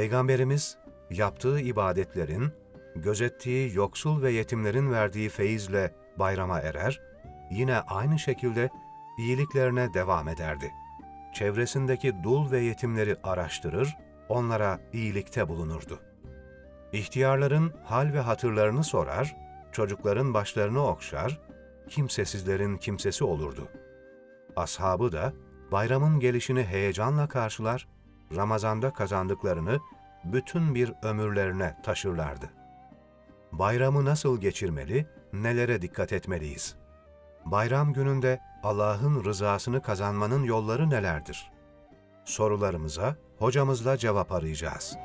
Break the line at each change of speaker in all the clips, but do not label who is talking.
Peygamberimiz yaptığı ibadetlerin, gözettiği yoksul ve yetimlerin verdiği feyizle bayrama erer, yine aynı şekilde iyiliklerine devam ederdi. Çevresindeki dul ve yetimleri araştırır, onlara iyilikte bulunurdu. İhtiyarların hal ve hatırlarını sorar, çocukların başlarını okşar, kimsesizlerin kimsesi olurdu. Ashabı da bayramın gelişini heyecanla karşılar, Ramazan'da kazandıklarını bütün bir ömürlerine taşırlardı. Bayramı nasıl geçirmeli, nelere dikkat etmeliyiz? Bayram gününde Allah'ın rızasını kazanmanın yolları nelerdir? Sorularımıza hocamızla cevap arayacağız.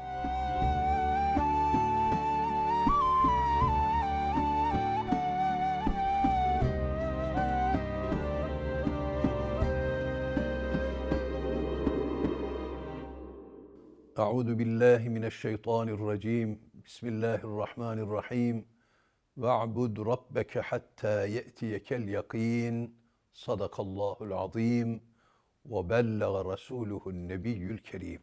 Euzu billahi mineşşeytanirracim. Bismillahirrahmanirrahim. Ve'bud rabbeke hatta ye'tiyekel yakin. Sadakallahul azim. Ve belleğe rasuluhun nebiyyül kerim.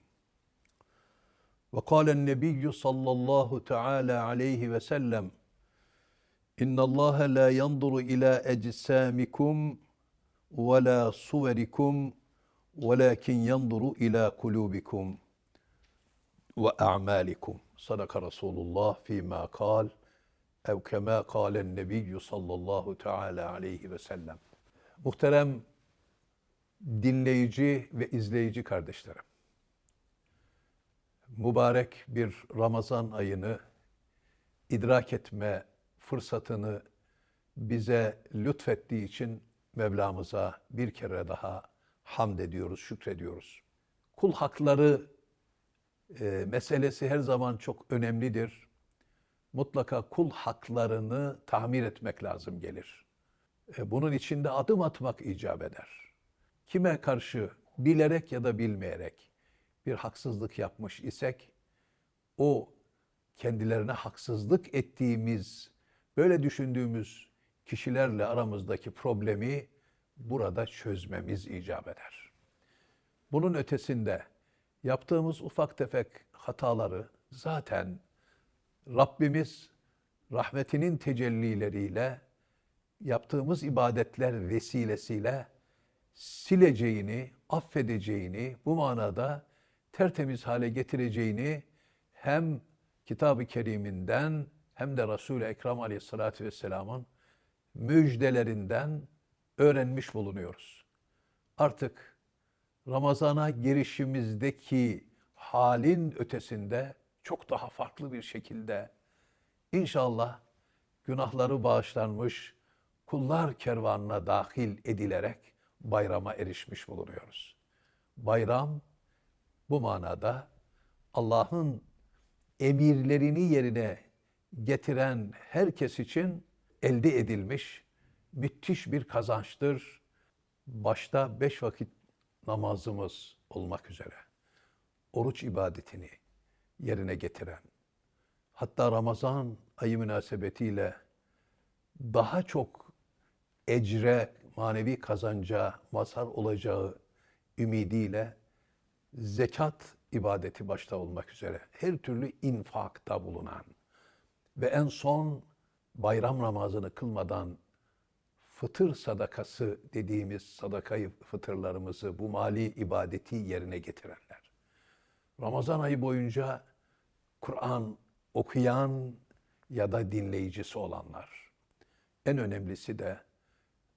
Ve kâlen nebiyyü sallallahu teâlâ aleyhi ve sellem. İnna Allaha la yanzuru ila ecsamikum ve la suverikum velakin yanzuru ila kulubikum.'' ve a'malikum. Sadaka Resulullah fîmâ kal ev kemâ kâlen nebiyyü sallallahu teâlâ aleyhi ve sellem. Muhterem dinleyici ve izleyici kardeşlerim. Mübarek bir Ramazan ayını idrak etme fırsatını bize lütfettiği için Mevlamıza bir kere daha hamd ediyoruz, şükrediyoruz. Kul hakları e, meselesi her zaman çok önemlidir. Mutlaka kul haklarını tamir etmek lazım gelir. E, bunun içinde adım atmak icap eder. Kime karşı bilerek ya da bilmeyerek bir haksızlık yapmış isek, o kendilerine haksızlık ettiğimiz, böyle düşündüğümüz kişilerle aramızdaki problemi burada çözmemiz icap eder. Bunun ötesinde yaptığımız ufak tefek hataları zaten Rabbimiz rahmetinin tecellileriyle yaptığımız ibadetler vesilesiyle sileceğini, affedeceğini, bu manada tertemiz hale getireceğini hem Kitab-ı Kerim'inden hem de Resul-i Ekrem Aleyhisselatü Vesselam'ın müjdelerinden öğrenmiş bulunuyoruz. Artık Ramazana girişimizdeki halin ötesinde çok daha farklı bir şekilde inşallah günahları bağışlanmış kullar kervanına dahil edilerek bayrama erişmiş bulunuyoruz. Bayram bu manada Allah'ın emirlerini yerine getiren herkes için elde edilmiş müthiş bir kazançtır. Başta beş vakit namazımız olmak üzere oruç ibadetini yerine getiren, hatta Ramazan ayı münasebetiyle daha çok ecre, manevi kazanca mazhar olacağı ümidiyle zekat ibadeti başta olmak üzere her türlü infakta bulunan ve en son bayram namazını kılmadan fıtır sadakası dediğimiz sadakayı fıtırlarımızı bu mali ibadeti yerine getirenler. Ramazan ayı boyunca Kur'an okuyan ya da dinleyicisi olanlar. En önemlisi de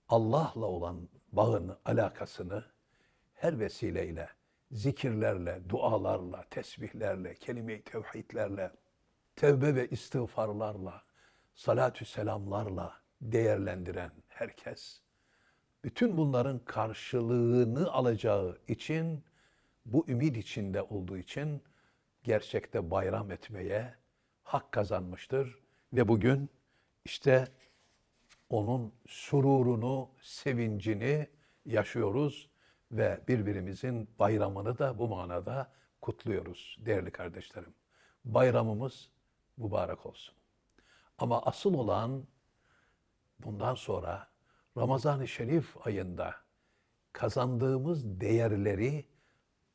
Allah'la olan bağını, alakasını her vesileyle, zikirlerle, dualarla, tesbihlerle, kelime-i tevhidlerle, tevbe ve istiğfarlarla, salatü selamlarla değerlendiren herkes, bütün bunların karşılığını alacağı için, bu ümit içinde olduğu için gerçekte bayram etmeye hak kazanmıştır. Ve bugün işte onun sururunu, sevincini yaşıyoruz ve birbirimizin bayramını da bu manada kutluyoruz değerli kardeşlerim. Bayramımız mübarek olsun. Ama asıl olan bundan sonra Ramazan-ı Şerif ayında kazandığımız değerleri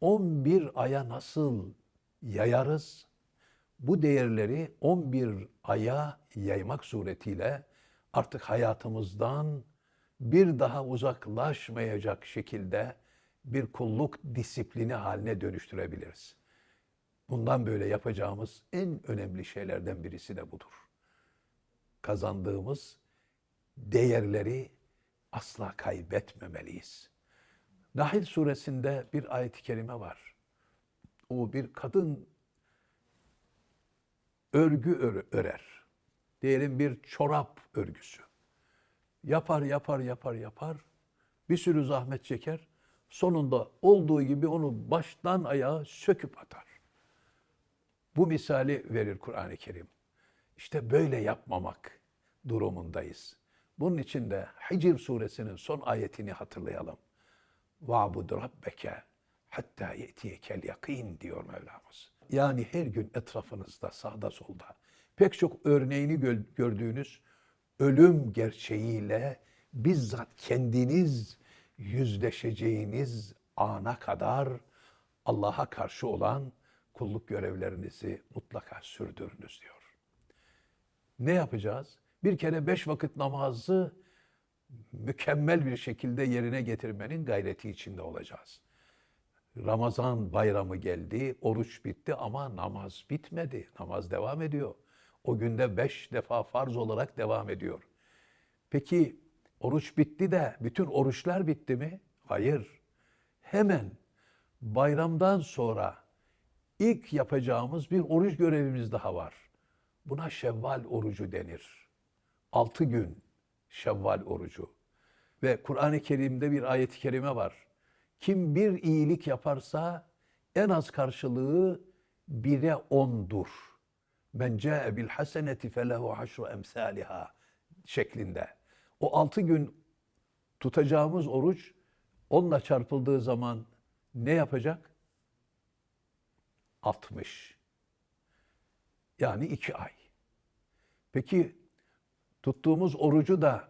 11 aya nasıl yayarız. Bu değerleri 11 aya yaymak suretiyle artık hayatımızdan bir daha uzaklaşmayacak şekilde bir kulluk disiplini haline dönüştürebiliriz. Bundan böyle yapacağımız en önemli şeylerden birisi de budur. Kazandığımız değerleri asla kaybetmemeliyiz. Nahil suresinde bir ayet-i kerime var. O bir kadın örgü ör- örer. Diyelim bir çorap örgüsü. Yapar, yapar, yapar, yapar. Bir sürü zahmet çeker. Sonunda olduğu gibi onu baştan ayağa söküp atar. Bu misali verir Kur'an-ı Kerim. İşte böyle yapmamak durumundayız. Bunun için de Hicr suresinin son ayetini hatırlayalım. Vabud rabbeke hatta yetiyekel yakin diyor Mevlamız. Yani her gün etrafınızda sağda solda pek çok örneğini gördüğünüz ölüm gerçeğiyle bizzat kendiniz yüzleşeceğiniz ana kadar Allah'a karşı olan kulluk görevlerinizi mutlaka sürdürünüz diyor. Ne yapacağız? Bir kere beş vakit namazı mükemmel bir şekilde yerine getirmenin gayreti içinde olacağız. Ramazan bayramı geldi, oruç bitti ama namaz bitmedi. Namaz devam ediyor. O günde beş defa farz olarak devam ediyor. Peki oruç bitti de bütün oruçlar bitti mi? Hayır. Hemen bayramdan sonra ilk yapacağımız bir oruç görevimiz daha var. Buna Şevval orucu denir. Altı gün Şevval orucu. Ve Kur'an-ı Kerim'de bir ayet-i kerime var. Kim bir iyilik yaparsa en az karşılığı bire ondur. Men ca'e bil haseneti felehu haşru emsaliha şeklinde. O altı gün tutacağımız oruç onunla çarpıldığı zaman ne yapacak? 60. Yani iki ay. Peki tuttuğumuz orucu da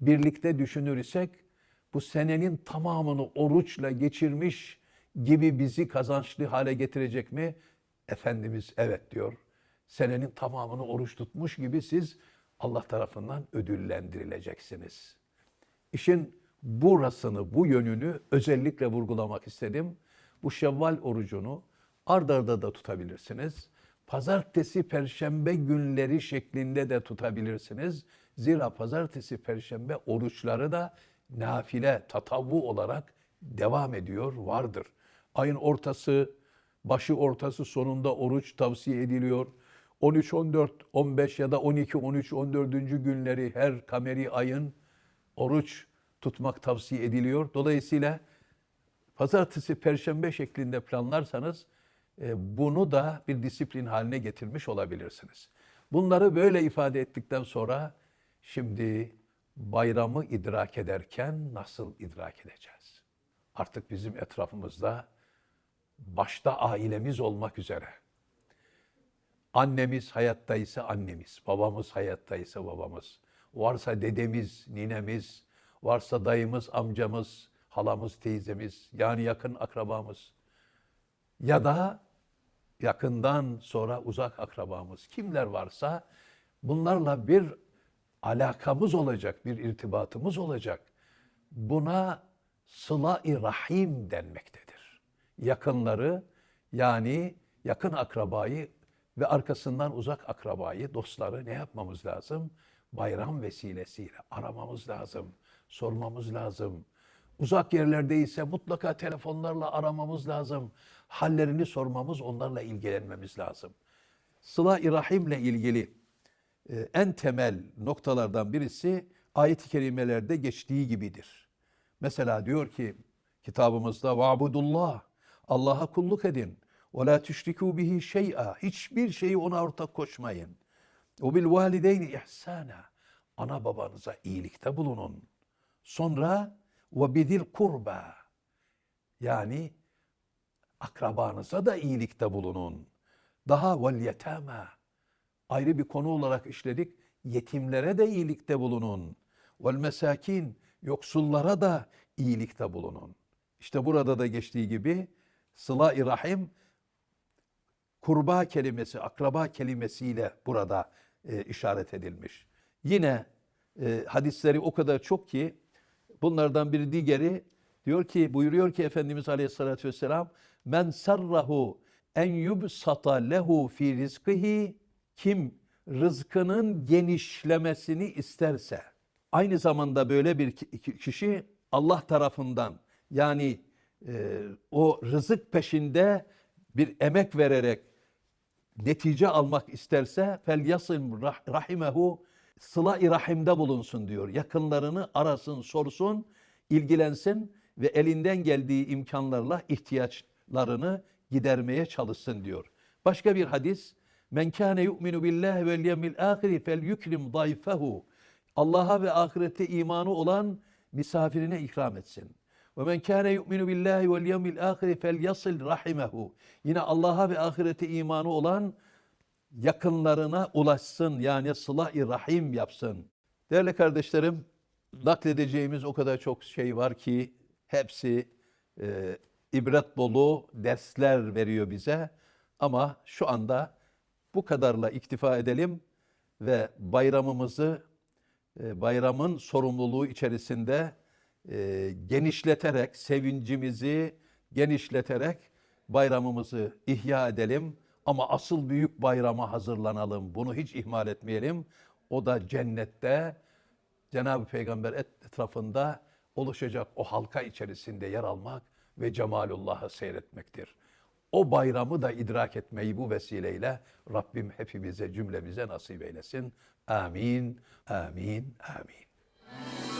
birlikte düşünür isek bu senenin tamamını oruçla geçirmiş gibi bizi kazançlı hale getirecek mi? Efendimiz evet diyor. Senenin tamamını oruç tutmuş gibi siz Allah tarafından ödüllendirileceksiniz. İşin burasını, bu yönünü özellikle vurgulamak istedim. Bu Şevval orucunu ard arda da tutabilirsiniz. Pazartesi, perşembe günleri şeklinde de tutabilirsiniz. Zira pazartesi, perşembe oruçları da nafile, tatavvu olarak devam ediyor, vardır. Ayın ortası, başı ortası sonunda oruç tavsiye ediliyor. 13, 14, 15 ya da 12, 13, 14. günleri her kameri ayın oruç tutmak tavsiye ediliyor. Dolayısıyla pazartesi, perşembe şeklinde planlarsanız bunu da bir disiplin haline getirmiş olabilirsiniz. Bunları böyle ifade ettikten sonra şimdi bayramı idrak ederken nasıl idrak edeceğiz? Artık bizim etrafımızda başta ailemiz olmak üzere annemiz hayattaysa annemiz, babamız hayattaysa babamız, varsa dedemiz, ninemiz, varsa dayımız, amcamız, halamız, teyzemiz, yani yakın akrabamız ya da yakından sonra uzak akrabamız kimler varsa bunlarla bir alakamız olacak, bir irtibatımız olacak. Buna sıla-i rahim denmektedir. Yakınları yani yakın akrabayı ve arkasından uzak akrabayı, dostları ne yapmamız lazım? Bayram vesilesiyle aramamız lazım, sormamız lazım. Uzak yerlerdeyse mutlaka telefonlarla aramamız lazım. Hallerini sormamız, onlarla ilgilenmemiz lazım. Sıla-i Rahim'le ilgili e, en temel noktalardan birisi ayet-i kerimelerde geçtiği gibidir. Mesela diyor ki kitabımızda va'budullah Allah'a kulluk edin. Ve la tüşrikû bihi şey'a. Hiçbir şeyi ona ortak koşmayın. Ve bil valideyni ihsana. Ana babanıza iyilikte bulunun. Sonra ve bidil kurba. Yani akrabanıza da iyilikte bulunun. Daha vel yetama. Ayrı bir konu olarak işledik. Yetimlere de iyilikte bulunun. Vel mesakin. Yoksullara da iyilikte bulunun. İşte burada da geçtiği gibi sıla-i rahim kurba kelimesi, akraba kelimesiyle burada e, işaret edilmiş. Yine e, hadisleri o kadar çok ki bunlardan bir diğeri diyor ki buyuruyor ki Efendimiz Aleyhisselatü Vesselam men sarrahu en yubsata lehu fi rizkihi kim rızkının genişlemesini isterse aynı zamanda böyle bir ki- kişi Allah tarafından yani e, o rızık peşinde bir emek vererek netice almak isterse fel yasım rahimehu sıla-i rahimde bulunsun diyor. Yakınlarını arasın, sorsun, ilgilensin ve elinden geldiği imkanlarla ihtiyaçlarını gidermeye çalışsın diyor. Başka bir hadis Men kâne yu'minu billahi vel yevmil âhiri fel yukrim dayfehu. Allah'a ve ahirette imanı olan misafirine ikram etsin. Ve men kâne yu'minu billahi vel yevmil âhiri fel yasil rahimehu. Yine Allah'a ve ahirete imanı olan yakınlarına ulaşsın yani sıla-i rahim yapsın. Değerli kardeşlerim, nakledeceğimiz o kadar çok şey var ki hepsi e, ibret dolu dersler veriyor bize. Ama şu anda bu kadarla iktifa edelim ve bayramımızı e, bayramın sorumluluğu içerisinde e, genişleterek, sevincimizi genişleterek bayramımızı ihya edelim. Ama asıl büyük bayrama hazırlanalım. Bunu hiç ihmal etmeyelim. O da cennette Cenab-ı Peygamber et- etrafında oluşacak o halka içerisinde yer almak ve cemalullah'ı seyretmektir. O bayramı da idrak etmeyi bu vesileyle Rabbim hepimize cümlemize nasip eylesin. Amin, amin, amin.